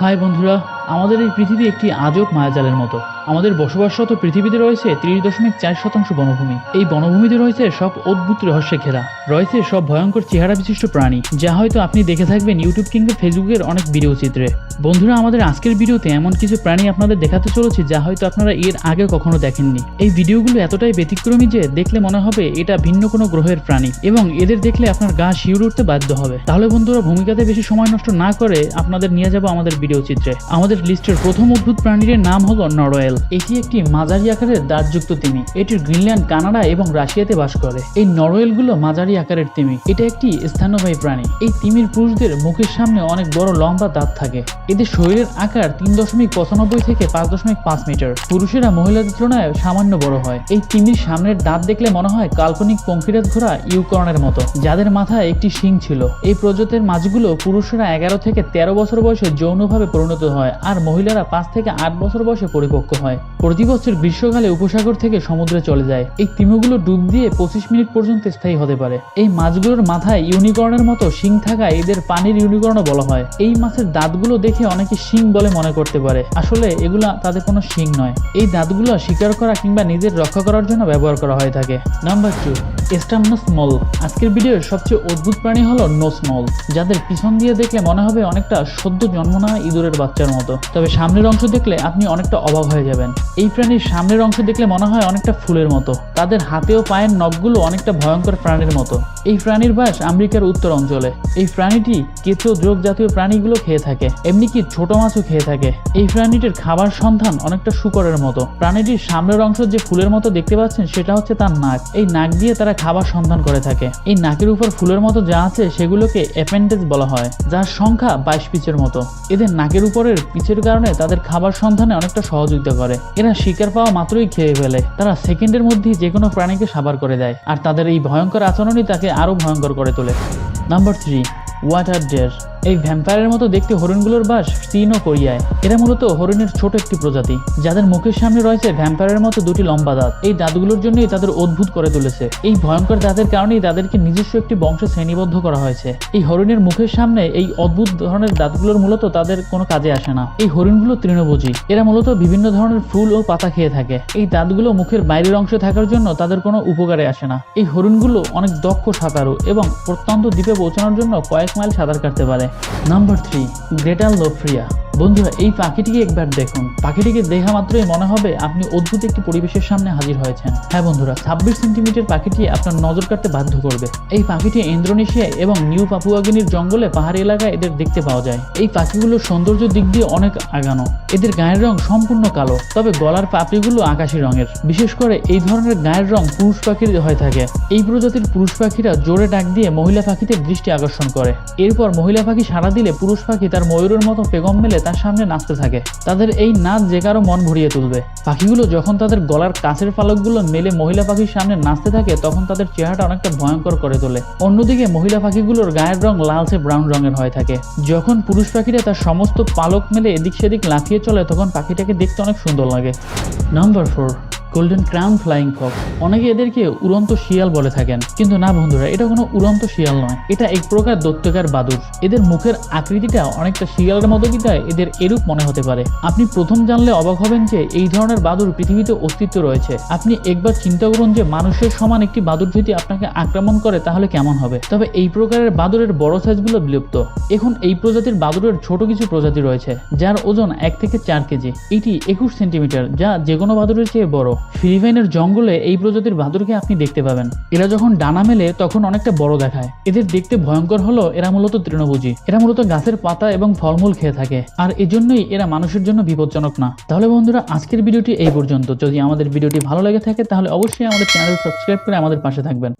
High বন্ধুরা। আমাদের এই পৃথিবী একটি আজব মায়াজালের মতো। আমাদের বসবাসরত পৃথিবীতে রয়েছে তিরিশ দশমিক চার শতাংশ বনভূমি। এই বনভূমিতে রয়েছে সব অদ্ভুত রহস্যে ঘেরা। রয়েছে সব ভয়ঙ্কর চেহারা বিশিষ্ট প্রাণী, যা হয়তো আপনি দেখে থাকবেন ইউটিউব কিংবা ফেসবুকের অনেক ভিডিও চিত্রে। বন্ধুরা, আমাদের আজকের ভিডিওতে এমন কিছু প্রাণী আপনাদের দেখাতে চলেছি যা হয়তো আপনারা এর আগে কখনো দেখেননি। এই ভিডিওগুলো এতটাই ব্যতিক্রমী যে দেখলে মনে হবে এটা ভিন্ন কোনো গ্রহের প্রাণী এবং এদের দেখলে আপনার গা শিউরে উঠতে বাধ্য হবে। তাহলে বন্ধুরা, ভূমিকাতে বেশি সময় নষ্ট না করে আপনাদের নিয়ে যাব আমাদের ভিডিও চিত্রে। আমাদের লিস্টের প্রথম অদ্ভুত প্রাণীর নাম হলো নরওয়েল। এটি একটি মাঝারি আকারের দাঁতযুক্ত তিমি। এটির গ্রিনল্যান্ড, কানাডা এবং রাশিয়াতে বাস করে। এই নরওয়েলগুলো মাঝারি আকারের তিমি। এটা একটি স্থানীয় প্রাণী। এই তিমির পুরুষদের মুখের সামনে অনেক বড় লম্বা দাঁত থাকে। এদের শরীরের আকার তিন দশমিক পঁচানব্বই থেকে পাঁচ দশমিক পাঁচ মিটার। পুরুষেরা মহিলাদের তুলনায় সামান্য বড় হয়। এই তিমির সামনের দাঁত দেখলে মনে হয় কাল্পনিক পঙ্কিরাজ ঘোড়া ইউকরণের মতো। যাদের মাথায় একটি শিং ছিল। এই প্রজাতির মাছগুলো পুরুষেরা এগারো থেকে তেরো বছর বয়সে যৌনভাবে পরিণত হয়। আর মহিলারা পাঁচ থেকে আট বছর বয়সে পরিপক্ক হয়। প্রতি বছর গ্রীষ্মকালে উপসাগর থেকে সমুদ্রে চলে যায়। এই তিমিগুলো ডুব দিয়ে পঁচিশ মিনিট পর্যন্ত স্থায়ী হতে পারে। এই মাছগুলোর মাথায় ইউনিকর্নের মতো শিং থাকা এদের পানির ইউনিকর্নও বলা হয়। এই মাছের দাঁতগুলো দেখে অনেকে শিং বলে মনে করতে পারে। আসলে এগুলা তাদের কোনো শিং নয়। এই দাঁতগুলো শিকার করা কিংবা নিজের রক্ষা করার জন্য ব্যবহার করা হয়ে থাকে। নাম্বার টু, স্টামনোসমল। আজকের ভিডিওর সবচেয়ে অদ্ভুত প্রাণী হলো নোসমল। যাদের পিছন দিয়ে দেখলে মনে হবে অনেকটা সদ্য জন্ম নেওয়া ইঁদুরের বাচ্চার মতো। তবে সামনের অংশ দেখলে আপনি অনেকটা অবাক হয়ে যাবেন। এই প্রাণীর সামনের অংশ দেখলে মনে হয় অনেকটা ফুলের মতো। তাদের হাতে ও পায়ের নখগুলো অনেকটা ভয়ঙ্কর প্রাণীর মতো। এই প্রাণীর বাস আমেরিকার উত্তর অঞ্চলে। এই প্রাণীটি কেঁচো যোগ জাতীয় প্রাণীগুলো খেয়ে থাকে, এমনি কি ছোট মাছও খেয়ে থাকে। এই প্রাণীটির খাবার সন্ধান অনেকটা শুকরের মতো। প্রাণীটির সামনের অংশ যে ফুলের মতো দেখতে পাচ্ছেন, সেটা হচ্ছে তার নাক। এই নাক দিয়ে তারা খাবার সন্ধান করে থাকে। এই নাকের উপর ফুলের মতো যা আছে, সেগুলোকে অ্যাপেন্ডেজ বলা হয়, যার সংখ্যা বাইশ পিচের মতো। এদের নাকের উপরের পিচের কারণে তাদের খাবার সন্ধানে অনেকটা সহযোগিতা করে। এরা শিকার পাওয়া মাত্রই খেয়ে ফেলে। তারা সেকেন্ডের মধ্যেই যে কোনো প্রাণীকে সাবার করে দেয়। আর তাদের এই ভয়ঙ্কর আচরণই তাকে আরও ভয়ঙ্কর করে তোলে। নাম্বার থ্রি ওয়াটার ডেয়ার এই ভ্যাম্পায়ারের মতো দেখতে হরিণগুলোর বাস চীন ও কোরিয়ায়। এরা মূলত হরিণের ছোট একটি প্রজাতি। যাদের মুখের সামনে রয়েছে ভ্যাম্পায়ারের মতো দুটি লম্বা দাঁত। এই দাঁতগুলোর জন্যই তাদের অদ্ভুত করে তুলেছে। এই ভয়ঙ্কর দাঁতের কারণেই তাদেরকে নিজস্ব একটি বংশে শ্রেণীবদ্ধ করা হয়েছে। এই হরিণের মুখের সামনে এই অদ্ভুত ধরনের দাঁতগুলোর মূলত তাদের কোনো কাজে আসে না। এই হরিণগুলো তৃণভোজী। এরা মূলত বিভিন্ন ধরনের ফুল ও পাতা খেয়ে থাকে। এই দাঁতগুলো মুখের বাইরের অংশে থাকার জন্য তাদের কোনো উপকারে আসে না। এই হরিণগুলো অনেক দক্ষ সাঁতারু এবং প্রত্যন্ত দ্বীপে পৌঁছানোর জন্য কয়েক মাইল সাঁতার কাটতে পারে। নাম্বার থ্রি গ্রেটার লোফ্রিয়া বন্ধুরা, এই পাখিটিকে একবার দেখুন। পাখিটিকে দেখা মাত্রই মনে হবে আপনি অদ্ভুত একটি পরিবেশের সামনে হাজির হয়েছেন। হ্যাঁ বন্ধুরা, ছাব্বিশ সেন্টিমিটার পাখিটি আপনার নজর কাটতে বাধ্য করবে। এই পাখিটি ইন্দোনেশিয়া এবং নিউ পাপুয়াগিনির জঙ্গলে পাহাড়ি এলাকায় এদের দেখতে পাওয়া যায়। এই পাখিগুলোর সৌন্দর্য দিক দিয়ে অনেক আগানো। এদের গায়ের রং সম্পূর্ণ কালো, তবে গলার পাপড়িগুলো আকাশি রঙের। বিশেষ করে এই ধরনের গায়ের রং পুরুষ পাখির হয়ে থাকে। এই প্রজাতির পুরুষ পাখিরা জোরে ডাক দিয়ে মহিলা পাখিতে দৃষ্টি আকর্ষণ করে। এরপর মহিলা পাখি সাড়া দিলে পুরুষ পাখি তার ময়ূরের মতো পেগম মেলে তার সামনে নাচতে থাকে। তাদের এই নাচ যে কারও মন ভরিয়ে তুলবে। পাখিগুলো যখন তাদের গলার কাছের পালকগুলো মেলে মহিলা পাখির সামনে নাচতে থাকে, তখন তাদের চেহারাটা অনেকটা ভয়ঙ্কর করে তোলে। অন্যদিকে মহিলা পাখিগুলোর গায়ের রং লালচে ব্রাউন রঙের হয়ে থাকে। যখন পুরুষ পাখিরা তার সমস্ত পালক মেলে এদিক সেদিক লাফিয়ে চলে, তখন পাখিটাকে দেখতে অনেক সুন্দর লাগে। Number four golden crown flying fox অনেকে এদেরকে উড়ন্ত শিয়াল বলে থাকেন। কিন্তু না বন্ধুরা, এটা কোনো উড়ন্ত শিয়াল নয়। এটা এক প্রকার দৈত্যকার বাদুর এদের মুখের আকৃতিটা অনেকটা শিয়ালের মতো বিদায় এদের এরূপ মনে হতে পারে। আপনি প্রথম জানলে অবাক হবেন যে এই ধরনের বাদুর পৃথিবীতে অস্তিত্ব রয়েছে। আপনি একবার চিন্তা করুন যে মানুষের সমান একটি বাদুর যদি আপনাকে আক্রমণ করে, তাহলে কেমন হবে? তবে এই প্রকারের বাদুরের বড় সাইজগুলো বিলুপ্ত। এখন এই প্রজাতির বাদুরের ছোট কিছু প্রজাতি রয়েছে, যার ওজন এক থেকে চার কেজি। এটি একুশ সেন্টিমিটার, যা যে কোনো বাদুরের চেয়ে বড়। ফিলিপাইনের জঙ্গলে এই প্রজাতির বাঁদরকে আপনি দেখতে পাবেন। এরা যখন ডানা মেলে, তখন অনেকটা বড় দেখায়। এদের দেখতে ভয়ঙ্কর হলো, এরা মূলত তৃণভোজী। এরা মূলত গাছের পাতা এবং ফলমূল খেয়ে থাকে। আর এজন্যই এরা মানুষের জন্য বিপজ্জনক না। তাহলে বন্ধুরা, আজকের ভিডিওটি এই পর্যন্ত। যদি আমাদের ভিডিওটি ভালো লেগে থাকে, তাহলে অবশ্যই আমাদের চ্যানেল সাবস্ক্রাইব করে আমাদের পাশে থাকবেন।